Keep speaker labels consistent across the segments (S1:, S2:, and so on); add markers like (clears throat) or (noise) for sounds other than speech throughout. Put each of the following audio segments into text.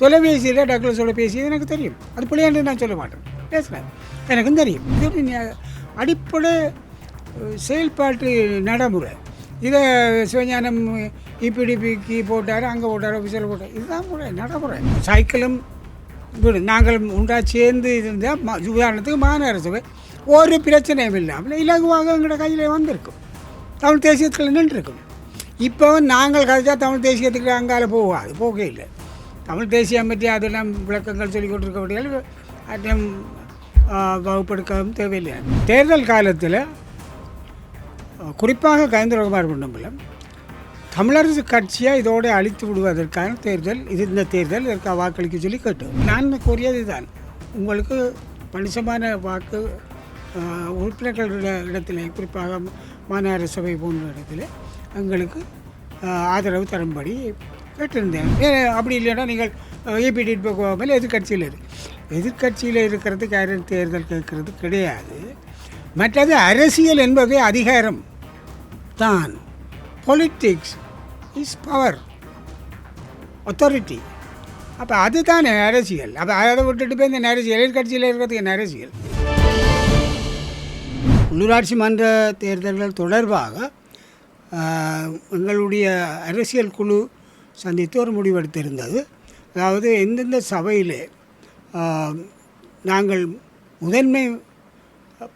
S1: தொலைபேசியில் டக்ளஸோட பேசியது எனக்கு தெரியும். அது பிள்ளையாண்டு நான் சொல்ல மாட்டேன். பேசுகிறேன் எனக்கும் தெரியும். இது அடிப்படை செயல்பாட்டு நடைமுறை. இதை சிவஞானம் இபிடிபிக்கு போட்டார் அங்கே போட்டார் ஆஃபீஸில் போட்டார். இதுதான் முறை நடைமுறை. சைக்கிளும் விடு நாங்கள் உண்டா சேர்ந்து இருந்தால் உதாரணத்துக்கு மாநகர சபை ஒரு பிரச்சனையும் இல்லாமல் இலகுவாக எங்களோட கையில் வந்திருக்கும். தமிழ் தேசியத்தில் நின்றுருக்கும். இப்போ நாங்கள் கதைச்சா தமிழ் தேசியத்துக்கு அங்கால போகாது போக இல்லை. தமிழ் தேசியம் பற்றி அதெல்லாம் விளக்கங்கள் சொல்லி கொண்டிருக்கபடியால் அதையும் வகுப்பெடுக்கவும் தேவையில்லை. தேர்தல் காலத்தில் குறிப்பாக கயந்திரகுமார் பொன்னம்பலம் தமிழரசு கட்சியை இதோடு அழித்து விடுவதற்கான தேர்தல் இது இந்த தேர்தல் இதற்கு வாக்களிக்க சொல்லி கேட்டோம். நான் கூறியது தான் உங்களுக்கு பணிசமான வாக்கு ஆஹ், இடத்துல இடத்திலே குறிப்பாக மாநகர சபை போன்ற இடத்துல எங்களுக்கு ஆதரவு தரும்படி கேட்டிருந்தேன். அப்படி இல்லைன்னா நீங்கள் ஏபிடி போகாமல் எதிர்கட்சியில் இரு. எதிர்கட்சியில் இருக்கிறதுக்கு யாரும் தேர்தல் கேட்கறது கிடையாது. மற்றது அரசியல் என்பது அதிகாரம். தான். பொலிட்டிக்ஸ் இஸ் பவர் அத்தாரிட்டி அப்போ அதுதான் அரசியல். அப்போ அதை விட்டுட்டு போய் இந்த அரசியல் எதிர்கட்சியில் இருக்கிறதுக்கு என்ன அரசியல்? உள்ளூராட்சி மன்ற தேர்தல்கள் தொடர்பாக எங்களுடைய அரசியல் குழு சந்தித்து ஒரு முடிவெடுத்திருந்தது. அதாவது எந்தெந்த சபையிலே நாங்கள் முதன்மை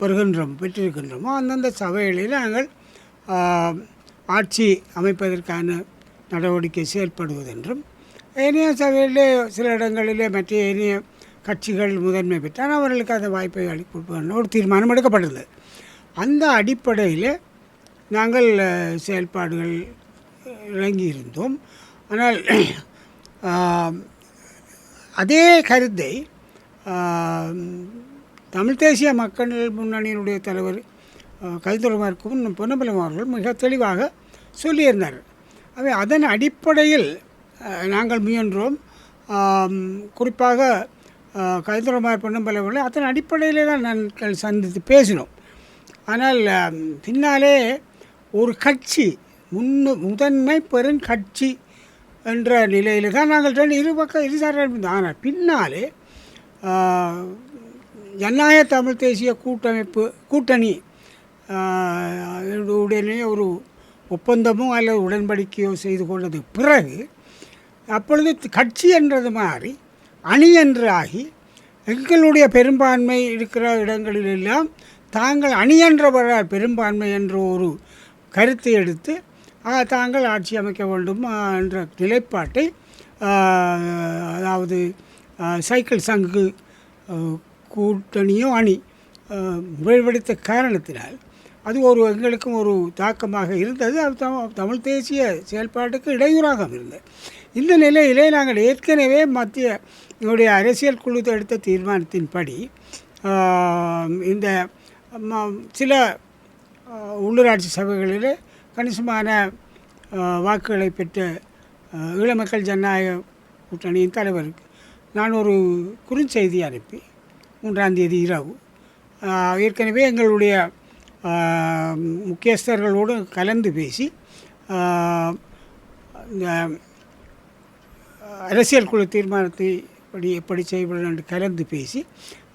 S1: பெறுகின்றோம் பெற்றிருக்கின்றோமோ அந்தந்த சபைகளில் நாங்கள் ஆட்சி அமைப்பதற்கான நடவடிக்கை செயல்படுவதென்றும் ஏனைய சபையிலே சில இடங்களிலே மற்ற ஏனைய கட்சிகள் முதன்மை பெற்றால் அவர்களுக்கு அந்த வாய்ப்பை அளிக்கப்படும் ஒரு தீர்மானம் எடுக்கப்பட்டது. அந்த அடிப்படையில் நாங்கள் செயல்பாடுகள் இறங்கியிருந்தோம். ஆனால் (clears throat) அதே கருத்தை தமிழ் தேசிய மக்கள் முன்னணியினுடைய தலைவர் கைதுரமார்க்கும் பொன்னம்பலம் அவர்கள் மிக தெளிவாக சொல்லியிருந்தார். அவை அதன் அடிப்படையில் நாங்கள் முயன்றோம். குறிப்பாக கைதுரமார் பொன்னம்பலம் அவர்கள் அதன் அடிப்படையிலே தான் நாங்கள் சந்தித்து பேசினோம். ஆனால் பின்னாலே ஒரு கட்சி முன்னு முதன்மை பெரும் கட்சி என்ற நிலையில் தான் நாங்கள் ரெண்டு இரு பக்கம் இருசாரம் ஆனால் பின்னாலே ஜனநாயக தமிழ் தேசிய கூட்டமைப்பு கூட்டணி உடனே ஒரு ஒப்பந்தமோ அல்லது உடன்படிக்கையோ செய்து கொண்டது பிறகு அப்பொழுது கட்சி என்றது மாறி அணி என்று ஆகி எங்களுடைய பெரும்பான்மை இருக்கிற இடங்களிலெல்லாம் தாங்கள் அணி என்றவரால் பெரும்பான்மை என்ற ஒரு கருத்தை எடுத்து தாங்கள் ஆட்சி அமைக்க வேண்டும் என்ற நிலைப்பாட்டை அதாவது சைக்கிள் சங்கு கூட்டணியோ அணி ஆ, காரணத்தினால் அது ஒரு எங்களுக்கும் ஒரு தாக்கமாக இருந்தது. அது தம- தமிழ் தேசிய செயல்பாட்டுக்கு இடையூறாக இருந்தது. இந்த நிலையிலே நாங்கள் ஏற்கனவே மத்திய எங்களுடைய அரசியல் குழு எடுத்த தீர்மானத்தின்படி இந்த ம- சில உள்ளூராட்சி சபைகளில் கணிசமான வாக்குகளை பெற்ற ஆ, ஈழமக்கள் ஜனநாயக கூட்டணியின் தலைவருக்கு நான் ஒரு குறுஞ்செய்தி அனுப்பி மூன்றாம் தேதி இரவு. ஏற்கனவே எங்களுடைய முக்கியஸ்தர்களோடு கலந்து பேசி இந்த அரசியல் குழு தீர்மானத்தை படி எப்படி செய்வது என்று கலந்து பேசி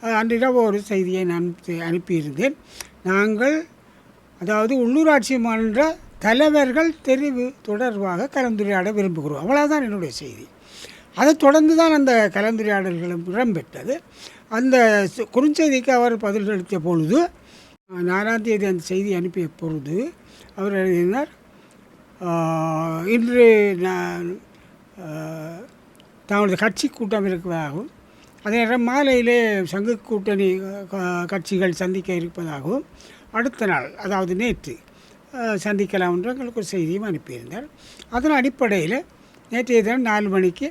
S1: அன்றிரவு ஒரு செய்தியை நான் அனுப்பி- அனுப்பியிருந்தேன். நாங்கள் அதாவது உள்ளூராட்சி மன்ற தலைவர்கள் தெரிவு தொடர்பாக கலந்துரையாட விரும்புகிறோம். அவ்வளோதான் என்னுடைய செய்தி. அதை தொடர்ந்து தான் அந்த கலந்துரையாடல்களும் இடம்பெற்றது. அந்த குறுஞ்செய்திக்கு அவர் பதில் அளித்த பொழுது நாலாம் தேதி அந்த செய்தி அனுப்பிய பொழுது அவர் எழுதினார் இன்று நான் தங்களது கட்சி கூட்டம் இருப்பதாகவும் அதே நேரம் மாலையிலே சங்கு கூட்டணி கட்சிகள் சந்திக்க இருப்பதாகவும் அடுத்த நாள் அதாவது நேற்று சந்திக்கலாம் என்று எங்களுக்கு ஒரு செய்தியும் அனுப்பியிருந்தார். அதன் அடிப்படையில் நேற்றைய தினம் நாலு மணிக்கு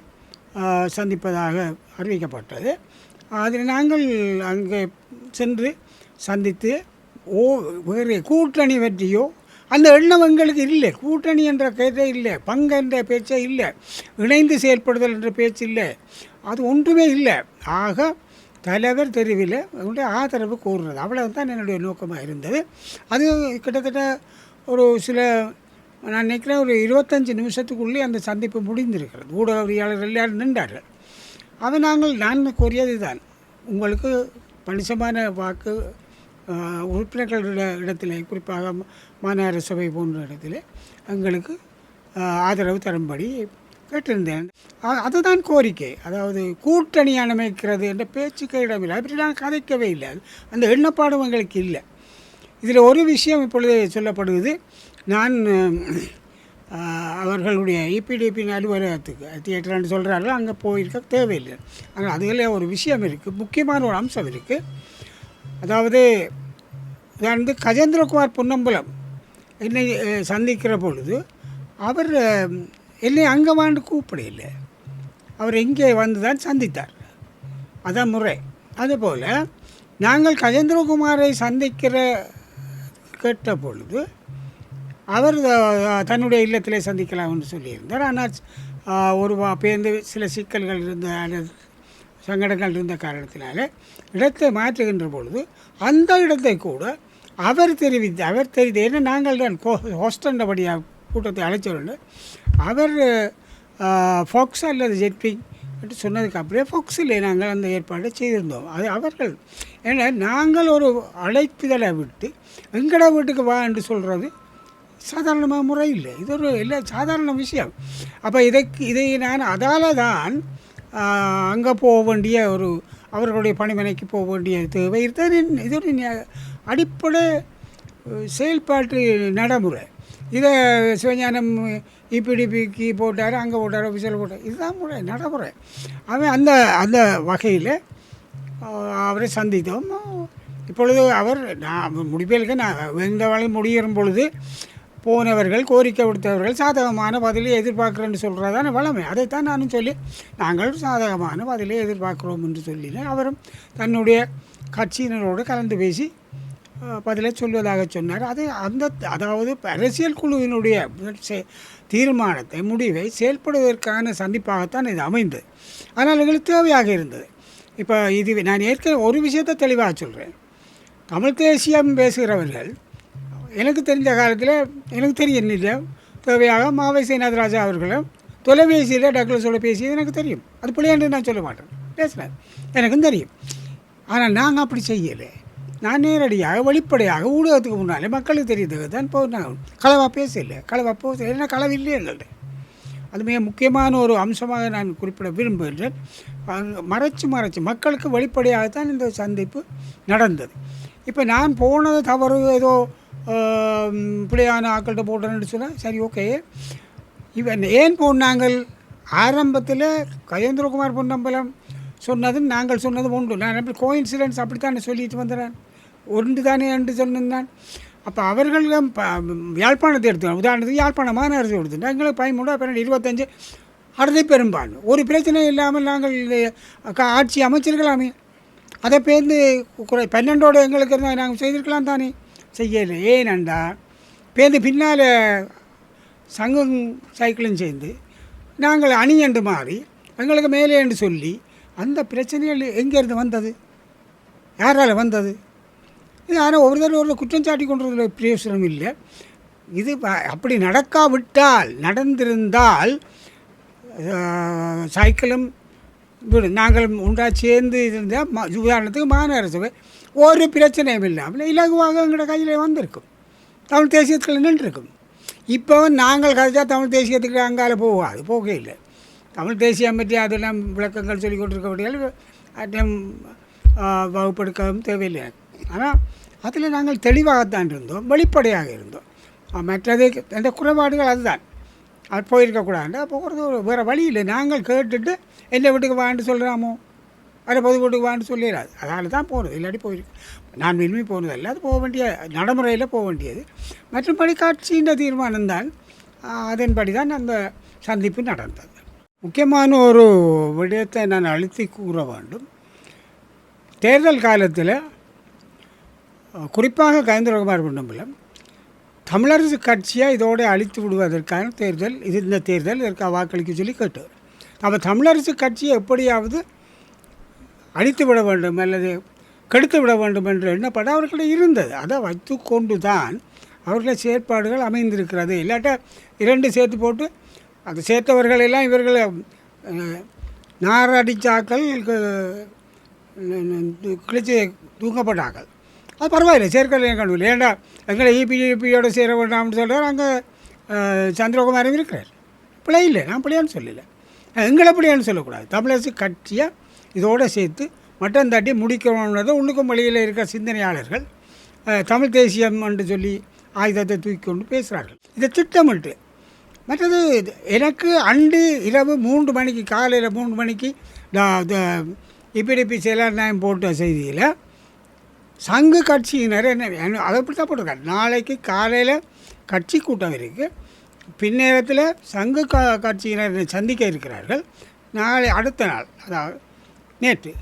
S1: சந்திப்பதாக அறிவிக்கப்பட்டது. அதில் நாங்கள் அங்கே சென்று சந்தித்து ஓ வேறு கூட்டணி பற்றியோ அந்த எண்ணம் எங்களுக்கு இல்லை. கூட்டணி என்ற பேச்சே இல்லை. பங்கு என்ற பேச்சே இல்லை. இணைந்து செயல்படுதல் என்ற பேச்சு இல்லை. அது ஒன்றுமே இல்லை. ஆக தலைவர் தெருவில் உங்களுடைய ஆதரவு கூறுகிறது அவ்வளவு தான் என்னுடைய நோக்கமாக இருந்தது. அது கிட்டத்தட்ட ஒரு சில நான் நினைக்கிறேன் ஒரு இருபத்தஞ்சி நிமிஷத்துக்குள்ளே அந்த சந்திப்பு முடிந்திருக்கிறது. ஊடகவியாளர்கள் எல்லாரும் நின்றார்கள். அதை நாங்கள் நான் கோரியது தான். உங்களுக்கு பணிசமான வாக்கு ஆஹ், உறுப்பினர்கள் இடத்திலே குறிப்பாக மாநகர சபை போன்ற இடத்திலே எங்களுக்கு ஆதரவு தரும்படி கேட்டிருந்தேன். அதுதான் கோரிக்கை. அதாவது கூட்டணி அமைக்கிறது என்ற பேச்சுக்கு இடமில்லை. அப்படி நான் கதைக்கவே இல்லை. அந்த எண்ணப்பாடும் எங்களுக்கு இல்லை. இதில் ஒரு விஷயம் இப்பொழுது சொல்லப்படுவது நான் அவர்களுடைய இபிடிபியின் அலுவலகத்துக்கு தியேட்டர்னு சொல்கிறார்கள் அங்கே போயிருக்க தேவையில்லை. ஆனால் அதில் ஒரு விஷயம் இருக்குது முக்கியமான ஒரு அம்சம் இருக்குது அதாவது வந்து கஜேந்திரகுமார் பொன்னம்பலம் என்னை சந்திக்கிற பொழுது அவர் என்னை அங்கே வாண்டு கூப்பிடல அவர் இங்கே வந்து தான் சந்தித்தார். அதான் முறை. அதுபோல் நாங்கள் கஜேந்திரகுமாரை சந்திக்கிற கேட்ட பொழுது அவர் தன்னுடைய இல்லத்திலே சந்திக்கலாம் என்று சொல்லியிருந்தார். ஆனால் ஒரு வா- பேருந்து சில சிக்கல்கள் இருந்த அல்லது சங்கடங்கள் இருந்த காரணத்தினால இடத்தை மாற்றுகின்ற பொழுது அந்த இடத்தை கூட அவர் தெரிவித்து அவர் தெரிவித்து ஏன்னா நாங்கள் தான் கோ ஹோஸ்டண்டபடியாக கூட்டத்தை அழைச்சவர்கள் அவர் ஃபோக்ஸ் அல்லது ஜெட்பிங் என்று சொன்னதுக்கு அப்படியே ஃபோக்ஸிலே நாங்கள் அந்த ஏற்பாடை செய்திருந்தோம். அது அவர்கள். ஏன்னா நாங்கள் ஒரு அழைப்புதலை விட்டு எங்கட வீட்டுக்கு வா என்று சொல்கிறது சாதாரணமாக முறை இல்லை. இது ஒரு இல்லை சாதாரண விஷயம். அப்போ இதைக்கு இதை நான் அதால் தான் அங்கே போக வேண்டிய ஒரு அவர்களுடைய பணிமனைக்கு போக வேண்டிய தேவை இது இது ஒரு அடிப்படை செயல்பாட்டு நடைமுறை. இதை சிவஞானம் இபிடிபிக்கு போட்டார் அங்கே போட்டார் ஆஃபீஸில் போட்டார். இதுதான் முறை நடைமுறை அவன் அந்த அந்த வகையில் அவரை சந்தித்தோம். இப்பொழுது அவர் நான் முடிப்பேலுக்கு நான் இந்த வேலை முடியும் பொழுது போனவர்கள் கோரிக்கை விடுத்தவர்கள் சாதகமான பதிலை எதிர்பார்க்குறேன்னு சொல்கிறதான வளமை. அதைத்தான் நானும் சொல்லி நாங்கள் சாதகமான பதிலை எதிர்பார்க்குறோம் என்று சொல்லினேன். அவரும் தன்னுடைய கட்சியினரோடு கலந்து பேசி பதிலை சொல்வதாக சொன்னார். அது அந்த அதாவது அரசியல் குழுவினுடைய செ- தீர்மானத்தை முடிவை செயல்படுவதற்கான சந்திப்பாகத்தான் இது அமைந்தது. ஆனால் எங்களுக்கு தேவையாக இருந்தது. இப்போ இது நான் ஏற்கனவே ஒரு விஷயத்தை தெளிவாக சொல்கிறேன் தமிழ் தேசியம் பேசுகிறவர்கள் எனக்கு தெரிஞ்ச காலத்தில் எனக்கு தெரியும் இல்லை தேவையாக மாவை சேனாதராஜா அவர்களும் தொலைபேசியில் டக்ளஸோட பேசியது எனக்கு தெரியும். அது பிள்ளையாண்டு நான் சொல்ல மாட்டேன். பேசுகிறேன் எனக்கும் தெரியும். ஆனால் நாங்கள் அப்படி செய்யலை. நான் நேரடியாக வெளிப்படையாக ஊடகத்துக்கு முன்னாலே மக்களுக்கு தெரியறதுக்கு தான் இப்போ நான் களவாக பேசலை. களவாக போக ஏன்னா களவு இல்லையே எங்கள்கிட்ட அது மிக முக்கியமான ஒரு அம்சமாக நான் குறிப்பிட விரும்புகின்றேன். மறைச்சு மறைச்சு மக்களுக்கு வெளிப்படையாகத்தான் இந்த சந்திப்பு நடந்தது. இப்போ நான் போனது தவறு ஏதோ பிள்ளையான ஆக்கள்கிட்ட போட்டேன்னு சொன்னால் சரி ஓகே. இவன் ஏன் போனாங்கள் ஆரம்பத்தில் கஜேந்திரகுமார் பொன்னம்பலம் சொன்னது நாங்கள் சொன்னது உண்டு நான் அப்படி கோயின்சிடன்ஸ் அப்படித்தானே சொல்லிட்டு வந்துடுறேன் ஒன்று தானே என்று சொன்னான். அப்போ அவர்களும் யாழ்ப்பாணத்தை எடுத்துக்கணும் உதாரணத்துக்கு யாழ்ப்பாணம் மாநகரத்தை எடுத்துட்டோம் எங்களுக்கு பயமுடா பன்னெண்டு இருபத்தஞ்சு அறுதி பெரும்பான்மை ஒரு பிரச்சனை இல்லாமல் நாங்கள் ஆட்சி அமைச்சிருக்கலாமே. அதை பேர்ந்து குறை பன்னெண்டோட எங்களுக்கு இருந்தால் நாங்கள் செய்திருக்கலாம் தானே? செய்யலை. ஏனண்டா பேர்ந்து பின்னால் சங்கம் சைக்கிளும் சேர்ந்து நாங்கள் அணி என்று மாறி எங்களுக்கு மேலே என்று சொல்லி அந்த பிரச்சனைகள் எங்கேருந்து வந்தது? யாரால் வந்தது? இது ஆனால் ஒருத்தர் ஒருத்தர் ஒரு குற்றம் சாட்டி கொண்டதில் பிரயோசனம் இல்லை. இது அப்படி நடக்காவிட்டால் நடந்திருந்தால் சைக்கிளும் விடு நாங்கள் உண்டா சேர்ந்து இருந்தால் ம உதாரணத்துக்கு மாநகர சபை ஒரு பிரச்சனையும் இல்லாமல் இலகுவாக எங்களோட கையில் வந்திருக்கும். தமிழ் தேசியத்தில் நின்றுருக்கும். இப்போ நாங்கள் கதைச்சா தமிழ் தேசியத்துக்கு அங்கால போகாது போக இல்லை தமிழ் தேசியம் பற்றி அதெல்லாம் விளக்கங்கள் சொல்லி கொண்டிருக்கபடியால் அட்டம் வகுப்பெடுக்கவும் தேவையில்லை. ஆனால் அதில் நாங்கள் தெளிவாகத்தான் இருந்தோம் வெளிப்படையாக இருந்தோம். அஹ் மற்றது அந்த குறைபாடுகள் அதுதான். அது போயிருக்கக்கூடாது போகிறது ஒரு வேறு வழி இல்லை. நாங்கள் கேட்டுட்டு எந்த வீட்டுக்கு வான்னு சொல்கிறாமோ அதை பொது வீட்டுக்கு வான்னு சொல்லிடாது அதனால தான் போகிறது இல்லாட்டி போயிருக்கு நான் விரும்பி போனதல்ல. அது போக வேண்டிய நடைமுறையில் போக வேண்டியது. மற்றபடி காட்சின்ற தீர்மானம் தான் அதன்படி தான் அந்த சந்திப்பு நடந்தது. முக்கியமான ஒரு விடயத்தை நான் அழுத்தி கூற வேண்டும். தேர்தல் காலத்தில் குறிப்பாக கயந்திரகுமார் பொன்னம்பலம் தமிழரசு கட்சியை இதோடு அழித்து விடுவதற்கான தேர்தல் இது இந்த தேர்தல் இதற்காக வாக்களிக்க சொல்லி கேட்டார் அப்போ தமிழரசு கட்சியை எப்படியாவது அழித்து விட வேண்டும் அல்லது கெடுத்து விட வேண்டும் என்ற எண்ணப்பட அவர்களிடம் இருந்தது அதை வைத்து கொண்டு தான் அவர்களை செயற்பாடுகள் அமைந்திருக்கிறது இல்லாட்ட இரண்டு சேர்த்து போட்டு அந்த சேர்த்தவர்களெல்லாம் இவர்களை நாரடிச்சாக்கள் கிழிச்சு தூக்கப்பட்டாக்கள் அது பரவாயில்லை சேர்க்கலை கண்டுபிடி ஏண்டா? எங்களை இபிஇபியோட சேர வேண்டாம்னு சொல்கிறார் அங்கே சந்திரகுமாரும் இருக்கிறார் பிள்ளை இல்லை நான் பிள்ளையான்னு சொல்லலை. எங்களை பிள்ளையான்னு சொல்லக்கூடாது. தமிழரசு கட்சியை இதோடு சேர்த்து மட்டம் தட்டி முடிக்கணுன்றது உள்ளுக்கும் வழியில் இருக்கிற சிந்தனையாளர்கள். தமிழ் தேசியம் என்று சொல்லி ஆயுதத்தை தூக்கி கொண்டு பேசுகிறார்கள் இதை திட்டமிட்டு மற்றது இது- எனக்கு அண்டு இரவு மூன்று மணிக்கு காலையில் மூன்று மணிக்கு இபிடிபி செயலாளர் நாயம் போட்ட செய்தியில் சங்கு கட்சியினர் என்ன அதை அப்படி தான் போட்டிருக்காரு. நாளைக்கு காலையில் கட்சி கூட்டம் இருக்குது பின்னேரத்தில் சங்கு க கட்சியினர் சந்திக்க இருக்கிறார்கள். நாளை அடுத்த நாள் அதாவது நேற்று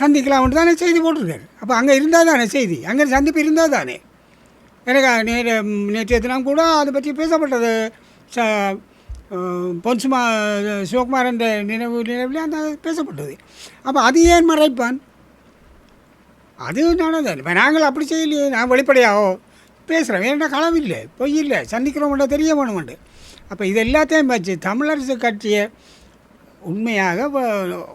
S1: சந்திக்கலாம்னு தானே செய்தி போட்டிருக்காரு. அப்போ அங்கே இருந்தால் தானே செய்தி? அங்கே சந்திப்பு இருந்தால் தானே? எனக்கு நேற்று நேற்றைய தினம் கூட அதை பற்றி பேசப்பட்டது. ச பொன்சுமா சிவகுமார் என்ற நினைவு நினைவில் அந்த பேசப்பட்டது. அப்போ அது ஏன் மறைப்பான்? அது நடந்தது. இப்போ நாங்கள் அப்படி செய்யலையே நான் வெளிப்படையாகோ பேசுகிறேன் வேண்டாம் களம் இல்லை பொய் இல்லை. சந்திக்கிறோம்ன்ற தெரிய வேணுமெண்டு. அப்போ இது எல்லாத்தையும் வச்சு தமிழரசு கட்சியை உண்மையாக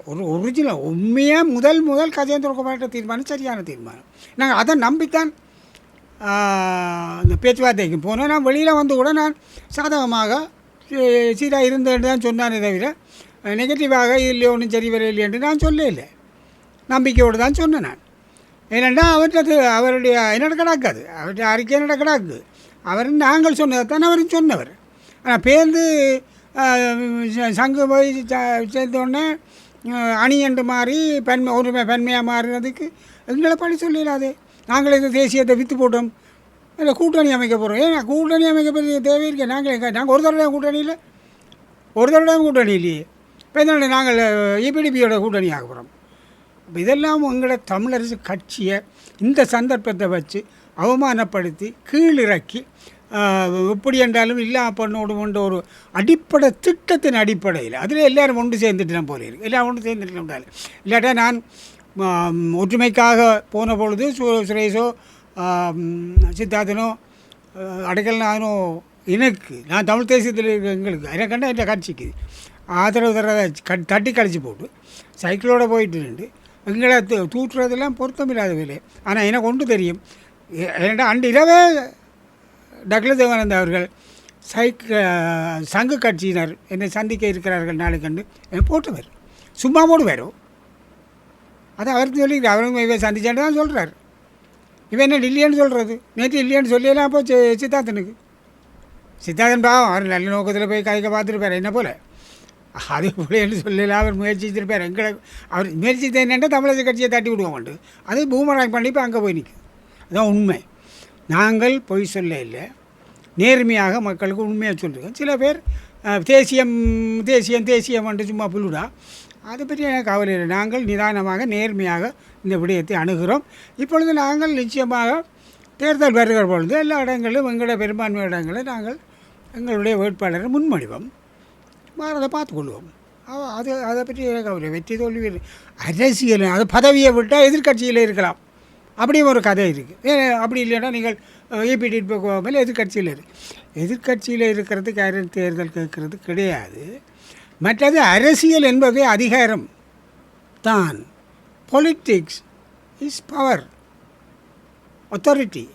S1: ஒரு ஒரிஜினல் உண்மையாக முதல் முதல் கஜேந்திர குமார்கிட்ட தீர்மானம் சரியான தீர்மானம். நாங்கள் அதை நம்பித்தான் இந்த பேச்சுவார்த்தைக்கு போனோம். நான் வெளியில் வந்து கூட நான் சாதகமாக சீராக இருந்தேன்னு தான் சொன்னானே தவிர நெகட்டிவாக இல்லையோ ஒன்றும் சரி வரையில்லை என்று நான் இல்லை. நம்பிக்கையோடு தான் சொன்னேன் நான். ஏனென்றா அவர்கிட்ட அவருடைய என்னடா கிடக்காது அவர்கிட்ட அறிக்கை என்னோட கிடக்குது அவர் நாங்கள் சொன்னதைத்தான் அவரும் அவர் சொன்னவர். ஆனால் பேருந்து சங்கு போய் சேர்ந்தோடனே அணி என்று மாறி பெண்மை ஒருமை பெண்மையாக மாறினதுக்கு எங்களை பழி சொல்லிடாதே நாங்கள் இந்த தேசியத்தை விற்று போட்டோம். இல்லை கூட்டணி அமைக்க போகிறோம் ஏன் கூட்டணி அமைக்க போகிற தேவை இருக்கே நாங்கள் நாங்கள் ஒரு தடவை கூட்டணி இல்லை. ஒரு தடவை கூட்டணி இல்லையே. இப்போ நாங்கள் இபிடிபியோட கூட்டணி ஆக போகிறோம் இதெல்லாம் உங்களை தமிழரசு கட்சியை இந்த சந்தர்ப்பத்தை வச்சு அவமானப்படுத்தி கீழிறக்கி எப்படி என்றாலும் இல்லாம பண்ணோடுமன்ற ஒரு அடிப்படை திட்டத்தின் அடிப்படையில். அதில் எல்லாரும் ஒன்று சேர்ந்துட்டு போல இருக்கு. எல்லாம் ஒன்று சேர்ந்துட்டு இல்லாட்டா நான் ஒற்றுமைக்காக போன பொழுது சு சுரேஷோ சித்தார்த்தனோ ஆஹ், நானும் எனக்கு நான் தமிழ் தேசியத்தில் இருக்கிற எங்களுக்கு எனக்கு கண்டா என் கட்சிக்கு ஆதரவு தர தட்டி கழிச்சு போட்டு சைக்கிளோடு போயிட்டு நின்று எங்களை தூ- தூற்றுறதெல்லாம் பொருத்தமில்லாத வேலை. ஆனால் எனக்கு ஒன்று தெரியும். ஏன்டா அன்று இரவே டக்ல தேவானந்த அவர்கள் சைக் சங்கு கட்சியினர் என்னை சந்திக்க இருக்கிறார்கள் நாளை கண்டு என்னை போட்டவர். சும்மா போடுவாரோ? அது அவருக்கு சொல்லி அவரும் இவன் சந்திச்சான்னு தான் சொல்கிறார் இவன் என்ன இல்லையான்னு சொல்கிறது நேற்று இல்லையான்னு சொல்லியெல்லாம் அப்போ சித்தார்த்தனுக்கு. சித்தார்த்தன் பாவம் அவர் நல்ல நோக்கத்தில் போய் கைக்க பார்த்துருப்பார் என்ன போல்? அது பிள்ளைன்னு சொல்லல அவர் முயற்சித்திருப்பார் எங்களை அவர் முயற்சித்த என்னென்னா தமிழக கட்சியை தட்டி விடுவோம் அது பூமராங் பண்ணி இப்போ அங்கே போய் நிற்கும் அதுதான் உண்மை. நாங்கள் பொய் சொல்ல இல்லை. நேர்மையாக மக்களுக்கு உண்மையாக சொல்லுவோம் சில பேர் தேசியம் தேசியம் தேசியம் என்று சும்மா புல்லுடா அதை பற்றி எனக்கு கவலை இல்லை. நாங்கள் நிதானமாக நேர்மையாக இந்த விடயத்தை அணுகிறோம். இப்பொழுது நாங்கள் நிச்சயமாக தேர்தல் வருகிற பொழுது எல்லா இடங்களிலும் எங்களுடைய பெரும்பான்மை இடங்களில் நாங்கள் எங்களுடைய வேட்பாளரை முன்மொழிவோம். மாறதை பார்த்துக்கொள்வோம். அவ- அது அதை பற்றி எனக்கு கவலை வெற்றி தோல்வி அரசியல் அது பதவியை விட்டால் எதிர்க்கட்சியில் இருக்கலாம். அப்படியும் ஒரு கதை இருக்குது அப்படி இல்லைன்னா நீங்கள் ஏபிடி போகாமல் எதிர்க்கட்சியில் இருக்கு எதிர்க்கட்சியில் இருக்கிறதுக்கு யாரும் தேர்தல் கேட்கறது கிடையாது. மற்றது அரசியல் என்பதே அதிகாரம். தான். Politics is power authority.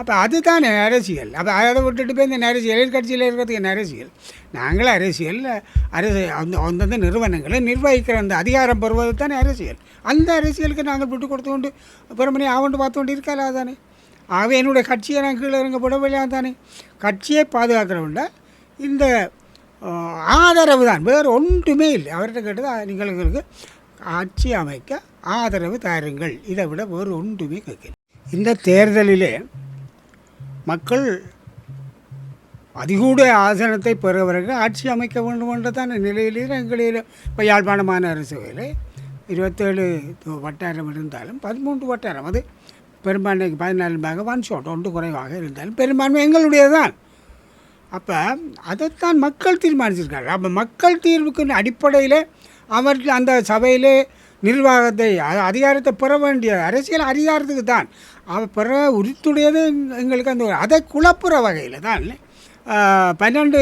S1: அப்போ அதுதானே அரசியல். அப்போ அதை விட்டுட்டு போய் இந்த அரசியல் எதிர்கட்சியில் இருக்கிறதுக்கு என்ன அரசியல்? நாங்கள் அரசியல் அரசு அந்த அந்தந்த நிறுவனங்களை நிர்வகிக்கிற அந்த அதிகாரம் பெறுவது தானே அரசியல். அந்த அரசியலுக்கு நாங்கள் விட்டு கொடுத்து கொண்டு பெருமனை ஆவண்டு பார்த்து கொண்டு இருக்கலா தானே? ஆகவே என்னுடைய கட்சியை நான் கீழே இறங்கப்படவில்லையா தானே? கட்சியை பாதுகாக்கிறவண்ட இந்த ஆதரவு தான். வேறு ஒன்றுமே இல்லை. அவர்கிட்ட கேட்டது நீங்கள் எங்களுக்கு ஆட்சி அமைக்க ஆதரவு தாருங்கள். இதை விட வேறு ஒன்றுமே கேட்கல. இந்த தேர்தலிலே மக்கள் அதிகூட ஆசனத்தை பெறுவதற்கு ஆட்சி அமைக்க வேண்டும் என்றதான நிலையிலே எங்களில் இப்போ யாழ்ப்பாண மாநகர சபையில் இருபத்தேழு வட்டாரம் இருந்தாலும் பதிமூன்று வட்டாரம். அது பெரும்பான்மைக்கு பதினாலு பாக ஒன் ஷாட் ஒன்று குறைவாக இருந்தாலும் பெரும்பான்மை எங்களுடையது தான் அப்போ அதைத்தான் மக்கள் தீர்மானிச்சிருக்காங்க. அப்போ மக்கள் தீர்வுக்கு அடிப்படையில் அவர்கள் அந்த சபையிலே நிர்வாகத்தை அதிகாரத்தை பெற வேண்டிய அரசியல் அதிகாரத்துக்கு தான் அவ பெற உரித்துடையது எங்களுக்கு அந்த அதை குழப்புற வகையில் தான் பன்னெண்டு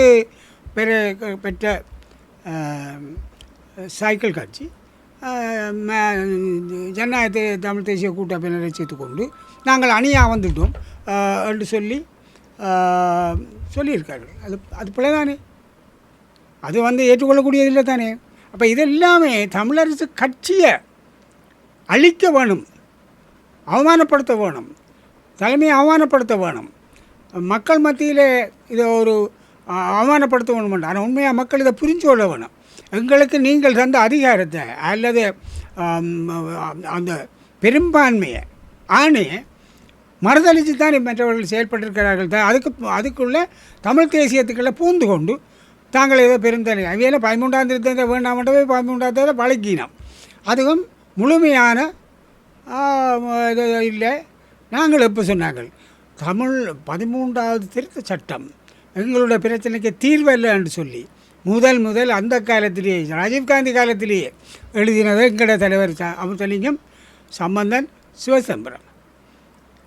S1: பேர் பெற்ற சைக்கிள் கட்சி ஜனநாயகத்தை தமிழ் தேசிய கூட்டமைப்பினரை சேர்த்துக்கொண்டு நாங்கள் அணியாக வந்துட்டோம் என்று சொல்லி சொல்லியிருக்கார்கள். அது அது பிள்ளைதானே? அது வந்து ஏற்றுக்கொள்ளக்கூடியதில்லை தானே அப்போ இதெல்லாமே தமிழரசு கட்சியை அழிக்க வேணும். அவமானப்படுத்த வேணும். தலைமையை அவமானப்படுத்த வேணும். மக்கள் மத்தியில் இதை ஒரு அவமானப்படுத்த வேணும் ஆனால் உண்மையாக மக்கள் இதை புரிஞ்சு கொள்ள வேணும். எங்களுக்கு நீங்கள் தந்த அதிகாரத்தை அல்லது அந்த பெரும்பான்மையை ஆணையை மறுதளித்து தான் மற்றவர்கள் செயல்பட்டிருக்கிறார்கள். தான் அதுக்கு அதுக்குள்ளே தமிழ் தேசியத்துக்குள்ளே பூந்து கொண்டு தாங்கள் ஏதோ பெருந்தனை அவையில் பதிமூன்றாம் வேண்டாம் வேண்டாமட்டவே பதிமூன்றாம் தேதி பழக்கினோம் அதுவும் முழுமையான இது இல்லை. நாங்கள் எப்போ சொன்னாங்கள் தமிழ் பதிமூன்றாவது திருத்த சட்டம். எங்களுடைய பிரச்சனைக்கு தீர்வல்ல என்று சொல்லி முதல் முதல் அந்த காலத்திலேயே ராஜீவ்காந்தி காலத்திலேயே எழுதினது எங்களோட தலைவர் ச- சம்பந்தன் சிவசம்பரம்.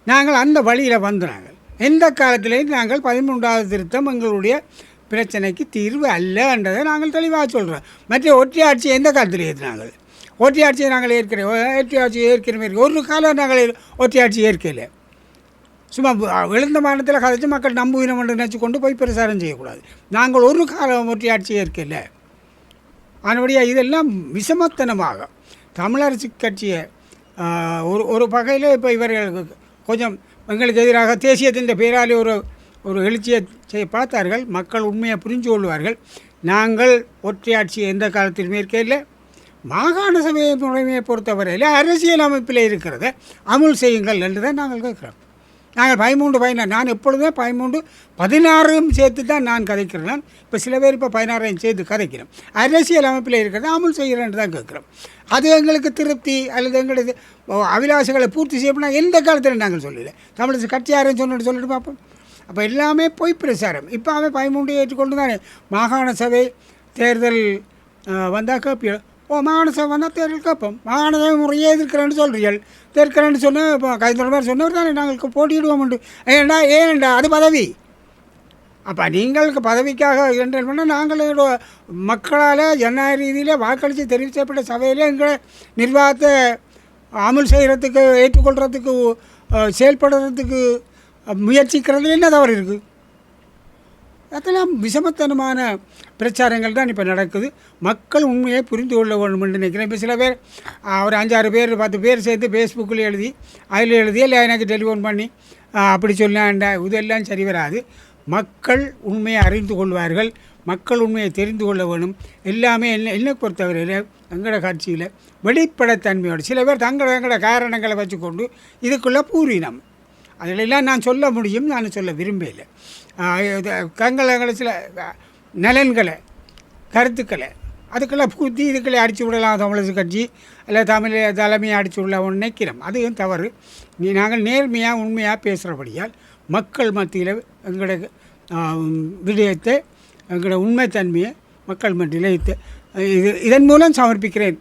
S1: நாங்கள் அந்த வழியில் வந்து நாங்கள் எந்த காலத்திலேயும் நாங்கள் பதிமூன்றாவது திருத்தம் எங்களுடைய பிரச்சனைக்கு தீர்வு அல்ல என்றதை நாங்கள் தெளிவாக சொல்கிறோம் மற்ற ஒற்றையாட்சி எந்த காலத்தில் ஏற்றினாங்கள் ஒற்றையாட்சியை நாங்கள் ஏற்கிறோம். ஒற்றையாட்சி ஏற்கனவே ஒரு காலம் நாங்கள் ஒற்றையாட்சி ஏற்கலை. சும்மா எழுந்த மாநிலத்தில் கதைச்சு மக்கள் நம்புவினம் என்று நினச்சி கொண்டு போய் பிரசாரம் செய்யக்கூடாது. நாங்கள் ஒரு காலம் ஒற்றையாட்சி ஏற்கலை. அதனுடைய இதெல்லாம் விஷமத்தனமாக தமிழரசு கட்சியை ஒரு ஒரு வகையில் இப்போ இவர்களுக்கு கொஞ்சம் எங்களுக்கு எதிராக தேசியத்தின் பேராலே ஒரு ஒரு எழுச்சியை செய்ய பார்த்தார்கள். மக்கள் உண்மையை புரிஞ்சு கொள்வார்கள். நாங்கள் ஒற்றையாட்சி எந்த காலத்திலும் இருக்கையில் மாகாண சபை முறைமையை பொறுத்தவரையில் அரசியல் அமைப்பில் இருக்கிறத அமுல் செய்யுங்கள் என்று தான் நாங்கள் கேட்குறோம். நாங்கள் பதிமூன்று பதினாறு நான் எப்பொழுதுமே பதிமூன்று பதினாறும் சேர்த்து தான் நான் கதைக்கிறேன். இப்போ சில பேர் இப்போ பதினாறையும் சேர்த்து கதைக்கிறோம். அரசியல் அமைப்பில் இருக்கிறத அமுல் செய்கிறேன்னு தான் கேட்குறோம். அது எங்களுக்கு திருப்தி அல்லது எங்களது அவிலாசங்களை பூர்த்தி செய்யணும்னா எந்த காலத்தில் நாங்கள் சொல்லல. தமிழக கட்சி யாரையும் சொன்னு சொல்லிட்டு பார்ப்போம். அப்போ எல்லாமே பொய் பிரசாரம். இப்போ அவன் பதிமூன்று ஏற்றுக்கொண்டு தானே மாகாண சபை தேர்தல் வந்தால் கேட்பியல் ஓ மானசம் வந்தால் தேர்தல் கேட்போம் முறையே எதிர்க்கிறேன்னு சொல்கிறீர்கள் தெற்கிறேன்னு சொன்ன இப்போ கைத்தொடர் மாதிரி சொன்னவர் தானே நாங்கள் போட்டியிடுவோம் ஏண்டா ஏன்டா ஏனண்டா அது பதவி. அப்போ நீங்களுக்கு பதவிக்காக என்றால் பண்ணால் நாங்களோட மக்களால் ஜனநாயக ரீதியில் வாக்களித்து தெரிவிக்கப்பட்ட சபையில் எங்களை நிர்வாகத்தை அமல் செய்கிறதுக்கு ஏற்றுக்கொள்கிறதுக்கு செயல்படுறதுக்கு முயற்சிக்கிறதுல என்ன தவறு இருக்குது அதெல்லாம் விஷமத்தனமான பிரச்சாரங்கள் தான் இப்போ நடக்குது. மக்கள் உண்மையை புரிந்து கொள்ள வேணும்னு என்று நினைக்கிறேன். இப்போ சில பேர் ஒரு அஞ்சாறு பேர் பத்து பேர் சேர்த்து ஃபேஸ்புக்கில் எழுதி அதில் எழுதி இல்லை எனக்கு டெலிஃபோன் பண்ணி அப்படி சொல்லாண்டா இதெல்லாம் சரி வராது. மக்கள் உண்மையை அறிந்து கொள்வார்கள். மக்கள் உண்மையை தெரிந்து கொள்ள வேணும் எல்லாமே என்ன என்னை பொறுத்தவரையில் எங்களோட கட்சியில் வெளிப்படைத்தன்மையோடு சில பேர் தங்களோட எங்களோட காரணங்களை வச்சுக்கொண்டு இதுக்குள்ளே பூரினம். அதிலெல்லாம் நான் சொல்ல முடியும் நான் சொல்ல விரும்பலை கங்களை சில நலன்களை கருத்துக்களை அதுக்கெல்லாம் பூத்தி இதுக்களை அடித்து விடலாம் தமிழரசு கட்சி இல்லை தமிழ் தலைமையை அடித்து விடலாம் நினைக்கிறோம். அதுவும் தவறு. நீ நாங்கள் நேர்மையாக உண்மையாக பேசுகிறபடியால் மக்கள் மத்தியில் எங்களோட விடயத்தை எங்களோட உண்மைத்தன்மையை மக்கள் மத்தியில் இது இதன் மூலம் சமர்ப்பிக்கிறேன்.